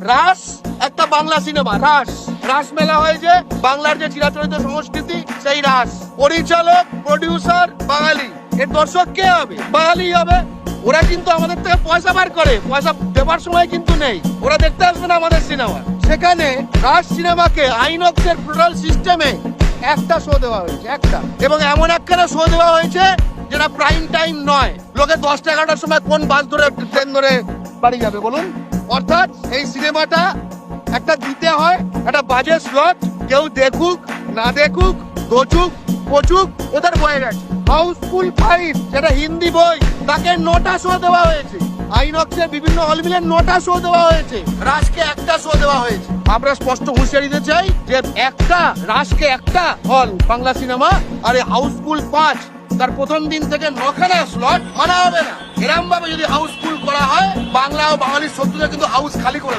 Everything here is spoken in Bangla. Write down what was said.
রাস, একটা বাংলা সিনেমা, রাস। রাস মেলা হয়েছে বাংলার যে চিরাচরিত সংস্কৃতি, সেই রাস। পরিচালক প্রডিউসার বাঙালি। এর দর্শক কে হবে? বাঙালি হবে। ওরা কিন্তু আমাদের থেকে পয়সা বার করে, পয়সা দেবার সময় কিন্তু নেই। ওরা দেখতে আসবে না আমাদের সিনেমা। সেখানে রাজ সিনেমাকে আইনক্সের টোটাল সিস্টেমে একটা শো দেওয়া হয়েছে, একটা। এবং এমন একখানা শো দেওয়া হয়েছে যেটা প্রাইম টাইম নয়। লোকে দশটা এগারোটার সময় কোন বাস ধরে, ট্রেন ধরে বাড়ি যাবে বলুন। অর্থাৎ এই সিনেমাটা একটা দিতে হয়, একটা বাজে স্লট কেউ দেখুক, না দেখুক দোচুক পচুক, ওদের বয়ে গেছে। হাউসফুল ফাইভ যেটা হিন্দি বই। তাকে নটা শো দেওয়া হয়েছে। আইনক্সের বিভিন্ন হল মিলে নটা শো দেওয়া হয়েছে। রাজকে একটা শো দেওয়া হয়েছে। আমরা স্পষ্ট হুঁশিয়ারি দিতে চাই যে একটা, রাজকে একটা হল বাংলা সিনেমা। আর হাউসফুল পাঁচ তার প্রথম দিন থেকে নখানা স্লট মানা হবে না। এরম ভাবে যদি হাউসফুল করা হয়, বাংলা ও বাঙালির শত্রুরা কিন্তু হাউস খালি করে